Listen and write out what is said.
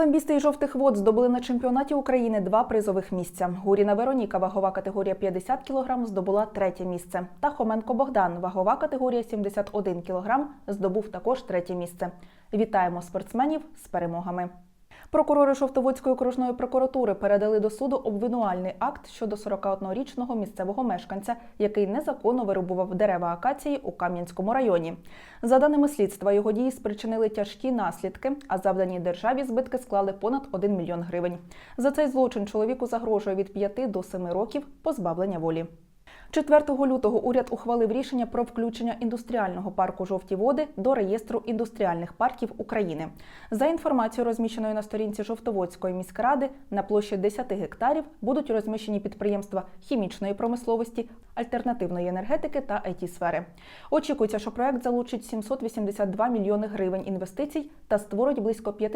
Самбісти і жовтих вод здобули на чемпіонаті України два призових місця. Гуріна Вероніка, вагова категорія 50 кг, здобула третє місце. Та Хоменко Богдан, вагова категорія 71 кг, здобув також третє місце. Вітаємо спортсменів з перемогами. Прокурори Жовтоводської окружної прокуратури передали до суду обвинувальний акт щодо 41-річного місцевого мешканця, який незаконно вирубував дерева акації у Кам'янському районі. За даними слідства, його дії спричинили тяжкі наслідки, а завдані державі збитки склали понад 1 мільйон гривень. За цей злочин чоловіку загрожує від 5 до 7 років позбавлення волі. 4 лютого уряд ухвалив рішення про включення індустріального парку Жовті води до реєстру індустріальних парків України. За інформацією, розміщеною на сторінці Жовтоводської міськради, на площі 10 гектарів будуть розміщені підприємства хімічної промисловості, альтернативної енергетики та it сфери. Очікується, що проект залучить 782 мільйони гривень інвестицій та створить близько 500